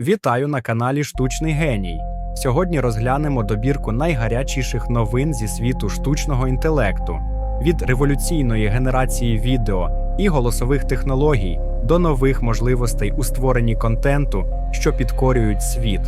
Вітаю на каналі Штучний Геній. Сьогодні розглянемо добірку найгарячіших новин зі світу штучного інтелекту від революційної генерації відео і голосових технологій до нових можливостей у створенні контенту, що підкорюють світ.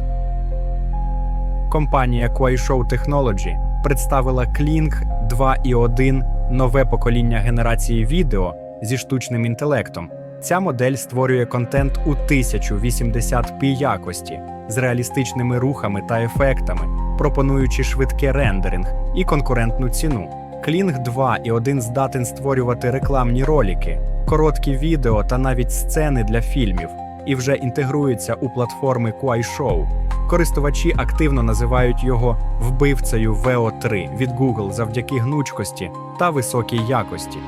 Компанія Kuaishou Technology представила Kling 2.1 нове покоління генерації відео зі штучним інтелектом. Ця модель створює контент у 1080p якості з реалістичними рухами та ефектами, пропонуючи швидке рендеринг і конкурентну ціну. Kling 2.1 здатен створювати рекламні ролики, короткі відео та навіть сцени для фільмів, і вже інтегрується у платформи Kuaishou. Користувачі активно називають його вбивцею VO3 від Google завдяки гнучкості та високій якості.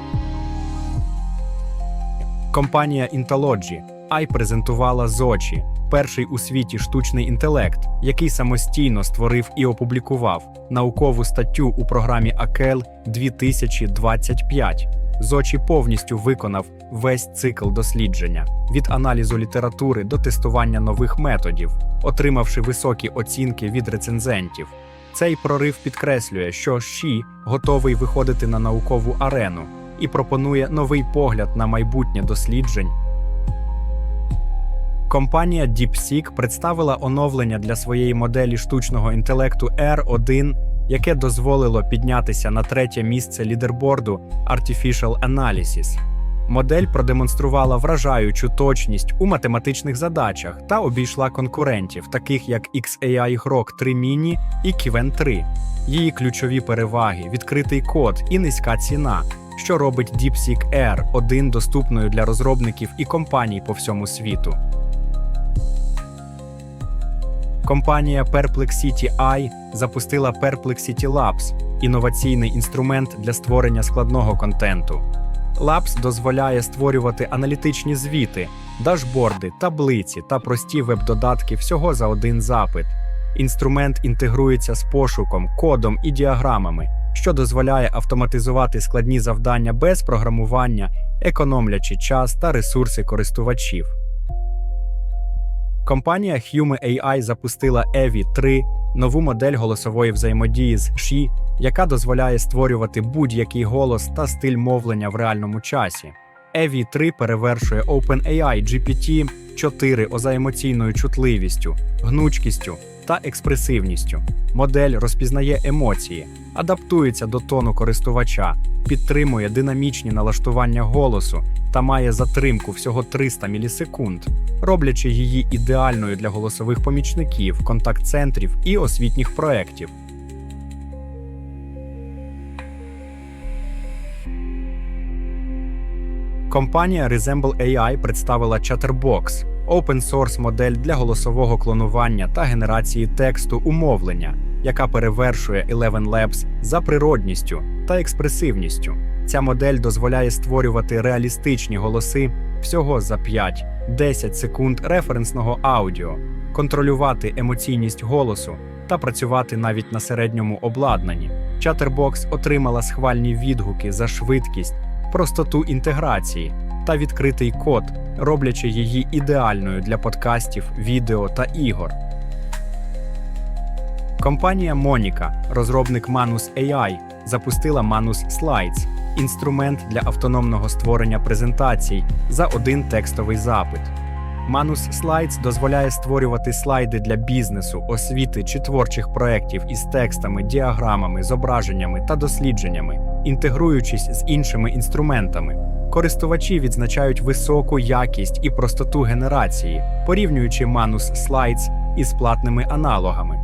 Компанія Intalogy AI презентувала Зочі, перший у світі штучний інтелект, який самостійно створив і опублікував наукову статтю у програмі AKL 2025. Зочі повністю виконав весь цикл дослідження від аналізу літератури до тестування нових методів, отримавши високі оцінки від рецензентів. Цей прорив підкреслює, що ШІ готовий виходити на наукову арену і пропонує новий погляд на майбутнє досліджень. Компанія DeepSeek представила оновлення для своєї моделі штучного інтелекту R1, яке дозволило піднятися на третє місце лідерборду Artificial Analysis. Модель продемонструвала вражаючу точність у математичних задачах та обійшла конкурентів, таких як XAI Grok 3 Mini і Kiven 3. Її ключові переваги відкритий код і низька ціна, що робить DeepSeek R1 доступною для розробників і компаній по всьому світу. Компанія Perplexity AI запустила Perplexity Labs – інноваційний інструмент для створення складного контенту. Labs дозволяє створювати аналітичні звіти, дашборди, таблиці та прості веб-додатки всього за один запит. Інструмент інтегрується з пошуком, кодом і діаграмами, що дозволяє автоматизувати складні завдання без програмування, економлячи час та ресурси користувачів. Компанія Hume AI запустила EVI 3 нову модель голосової взаємодії з SHI, яка дозволяє створювати будь-який голос та стиль мовлення в реальному часі. EVI 3 перевершує OpenAI GPT 4 за емоційною чутливістю, гнучкістю та експресивністю. Модель розпізнає емоції, адаптується до тону користувача, підтримує динамічні налаштування голосу та має затримку всього 300 мілісекунд, роблячи її ідеальною для голосових помічників, контакт-центрів і освітніх проєктів. Компанія Resemble AI представила Chatterbox – open-source модель для голосового клонування та генерації тексту умовлення, яка перевершує Eleven Labs за природністю та експресивністю. Ця модель дозволяє створювати реалістичні голоси всього за 5-10 секунд референсного аудіо, контролювати емоційність голосу та працювати навіть на середньому обладнанні. Chatterbox отримала схвальні відгуки за швидкість, простоту інтеграції та відкритий код, роблячи її ідеальною для подкастів, відео та ігор. Компанія Monica, розробник Manus AI, запустила Manus Slides – інструмент для автономного створення презентацій за один текстовий запит. Manus Slides дозволяє створювати слайди для бізнесу, освіти чи творчих проєктів із текстами, діаграмами, зображеннями та дослідженнями, інтегруючись з іншими інструментами. Користувачі відзначають високу якість і простоту генерації, порівнюючи Manus Slides із платними аналогами.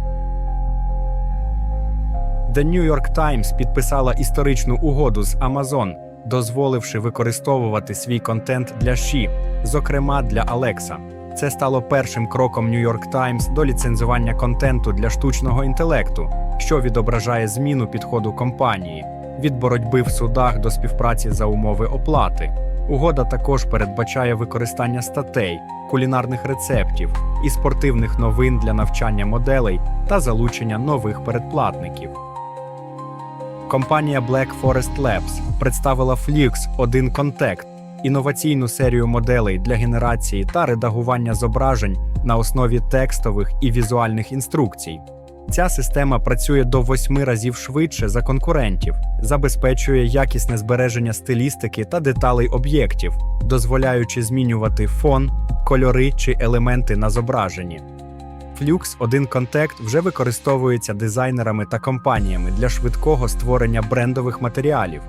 The New York Times підписала історичну угоду з Amazon, дозволивши використовувати свій контент для Ші, зокрема для Alexa. Це стало першим кроком New York Times до ліцензування контенту для штучного інтелекту, що відображає зміну підходу компанії від боротьби в судах до співпраці за умови оплати. Угода також передбачає використання статей, кулінарних рецептів і спортивних новин для навчання моделей та залучення нових передплатників. Компанія Black Forest Labs представила Flux 1 Contact – інноваційну серію моделей для генерації та редагування зображень на основі текстових і візуальних інструкцій. Ця система працює до восьми разів швидше за конкурентів, забезпечує якісне збереження стилістики та деталей об'єктів, дозволяючи змінювати фон, кольори чи елементи на зображенні. Flux 1 Contact вже використовується дизайнерами та компаніями для швидкого створення брендових матеріалів.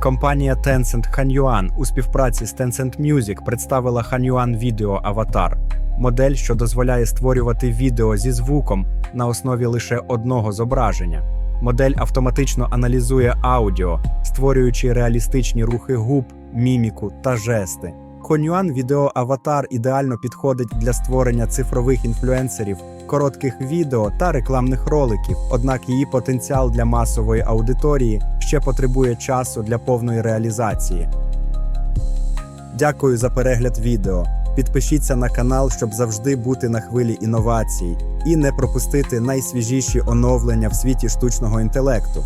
Компанія Tencent Hanyuan у співпраці з Tencent Music представила Hanyuan Video Avatar – модель, що дозволяє створювати відео зі звуком на основі лише одного зображення. Модель автоматично аналізує аудіо, створюючи реалістичні рухи губ, міміку та жести. Хонюан відео Аватар ідеально підходить для створення цифрових інфлюенсерів, коротких відео та рекламних роликів. Однак її потенціал для масової аудиторії ще потребує часу для повної реалізації. Дякую за перегляд відео. Підпишіться на канал, щоб завжди бути на хвилі інновацій і не пропустити найсвіжіші оновлення в світі штучного інтелекту.